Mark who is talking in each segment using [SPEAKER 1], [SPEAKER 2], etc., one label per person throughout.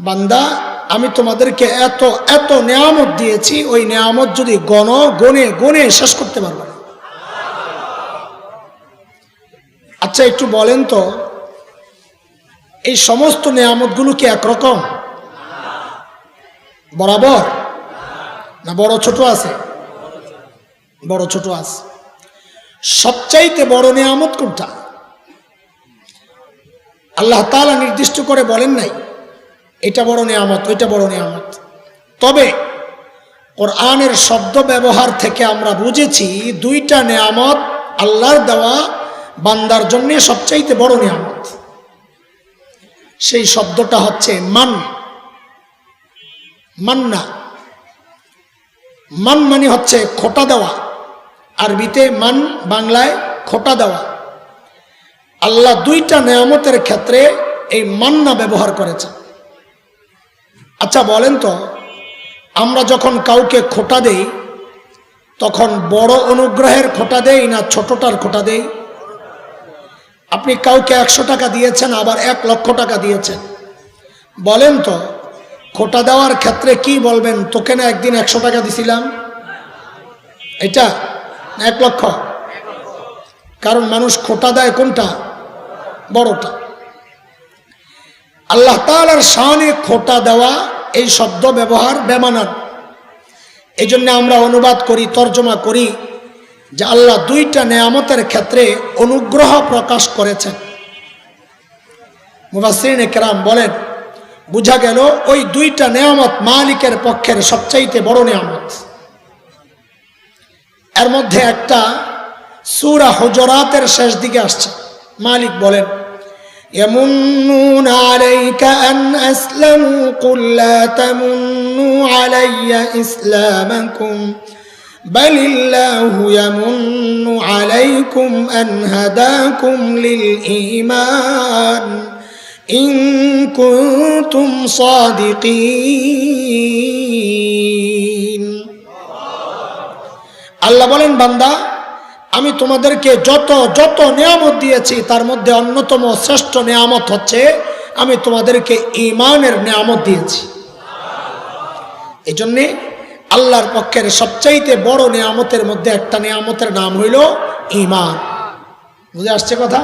[SPEAKER 1] বান্দা, আমি তোমাদেরকে এত এত নেয়ামত দিয়েছি, ওই নেয়ামত যদি গণ গনে গনে শেষ করতে পারব না। আচ্ছা একটু বলেন তো, এই সমস্ত নেয়ামতগুলো কি একরকম? বরাবর? না, বড় ছোট আছে? বড় ছোট আছে। সবচাইতে বড় নেয়ামত কোনটা? আল্লাহ তাআলা নির্দিষ্ট করে বলেন নাই। এটা বড় নেয়ামত, ওইটা বড় নেয়ামত। তবে ওর কোরআনের শব্দ ব্যবহার থেকে আমরা বুঝেছি দুইটা নেয়ামত আল্লাহর দেওয়া বান্দার জন্য সবচাইতে বড় নেয়ামত। সেই শব্দটা হচ্ছে মান। মান্না মান মানে হচ্ছে খোটা দেওয়া। আরবিতে মান বাংলায় খোটা দেওয়া। আল্লাহ দুইটা নেয়ামতের ক্ষেত্রে এই মান্না ব্যবহার করেছেন। আচ্ছা বলেন তো, আমরা যখন কাউকে খোটা দেই, তখন বড় অনুগ্রহের খোটা দেই না ছোটটার খোটা দেই? আপনি কাউকে একশো টাকা দিয়েছেন, আবার এক লক্ষ টাকা দিয়েছেন। বলেন তো, খোটা দেওয়ার ক্ষেত্রে কি বলবেন? তোকে না একদিন একশো টাকা দিছিলাম? এটা এক লক্ষ? কারণ মানুষ খোটা দেয় কোনটা? বড়টা। আল্লাহ তালার শানে খোটা দেওয়া এই শব্দ ব্যবহার বেমানান। এই জন্য আমরা অনুবাদ করি, তর্জমা করি যে আল্লাহ দুইটা নেয়ামতের ক্ষেত্রে অনুগ্রহ প্রকাশ করেছেন। মুবাসিন কেরাম বলেন, বুঝা গেল ওই দুইটা নেয়ামত মালিকের পক্ষের সবচাইতে বড় নেয়ামত। এর মধ্যে একটা সুরা হজরাতের শেষ দিকে আসছে। মালিক বলেন يمنون عليك أن أسلموا قل لا تمنوا علي إسلامكم بل الله يمن عليكم أن هداكم للإيمان إن كنتم صادقين আল্লাহ বলেন বান্দা আমি তোমাদেরকে যত যত নিয়ামত দিয়েছি, তার মধ্যে অন্যতম শ্রেষ্ঠ নিয়ামত হচ্ছে, আমি তোমাদেরকে ইমানের নিয়ামত দিয়েছি। এই জন্যে আল্লাহর পক্ষের সবচাইতে বড় নিয়ামতের মধ্যে একটা নিয়ামতের নাম হইল ইমান বুঝে আসছে কথা?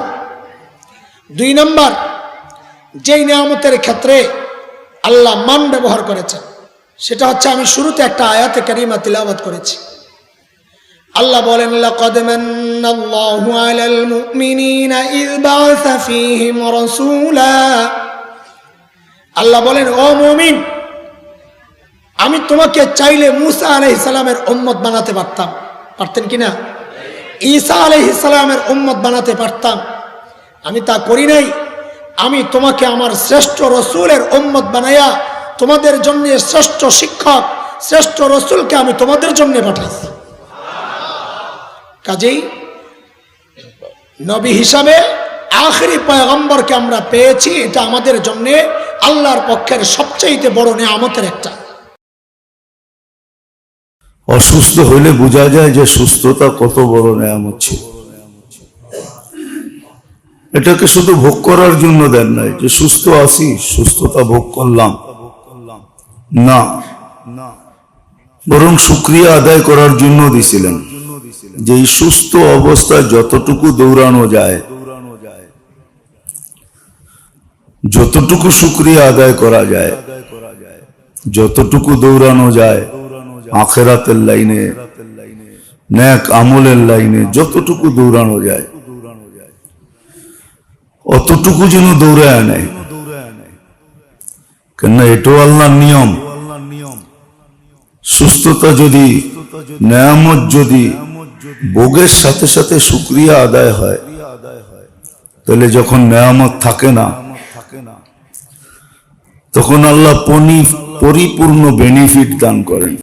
[SPEAKER 1] দুই নম্বর, যেই নিয়ামতের ক্ষেত্রে আল্লাহ মান ব্যবহার করেছেন, সেটা হচ্ছে আমি শুরুতে একটা আয়াতে কারিমা তিলাবাত করেছি। আল্লাহ বলেন, লাকাদ মান্নাল্লাহু আলাল মুমিনিনা ইয বাআসা ফীহিম রাসূলা। আল্লাহ বলেন, ও মুমিন, আমি তোমাকে চাইলে মুসা আলাইহিস সালামের উম্মত বানাতে পারতাম। পারতেন কি না? ঈসা আলাইহিস সালামের উম্মত বানাতে পারতাম। আমি তা করি নাই। আমি তোমাকে আমার শ্রেষ্ঠ রসুলের উম্মত বানাইয়া তোমাদের জন্য শ্রেষ্ঠ শিক্ষক, শ্রেষ্ঠ রসুলকে আমি তোমাদের জন্য পাঠাইছি। কাজেই নবী হিসাবে আখরি পয়গম্বরকে আমরা পেয়েছি, এটা আমাদের জন্য আল্লাহর পক্ষের সবচাইতে বড় নেয়ামতের একটা।
[SPEAKER 2] অসুস্থ হইলে বোঝা যায় যে সুস্থতা কত বড় নেয়ামত ছিল। এটাকে শুধু ভোগ করার জন্য দেন নাই, যে সুস্থ আছি, সুস্থতা ভোগ করলাম। না, বরং শুক্রিয়া আদায় করার জন্য দিছিলেন। যে সুস্থ অবস্থায় যতটুকু দৌড়ানো যায়, যতটুকু শুক্রিয়া আদায় করা যায়, যতটুকু দৌড়ানো যায়, আখেরাতের লাইনে, ন্যাক আমলের লাইনে যতটুকু দৌড়ানো যায়, অতটুকু যেন দৌড়ায় নেয়। কেননা এটাও আল্লাহর নিয়ম। সুস্থতা যদি, নেয়ামত যদি ভোগের সাথে সাথে সুক্রিয়া আদায় হয়। তাহলে যখন নেয়ামত থাকে না, তখন আল্লাহ পরিপূর্ণ বেনিফিট দান করেন।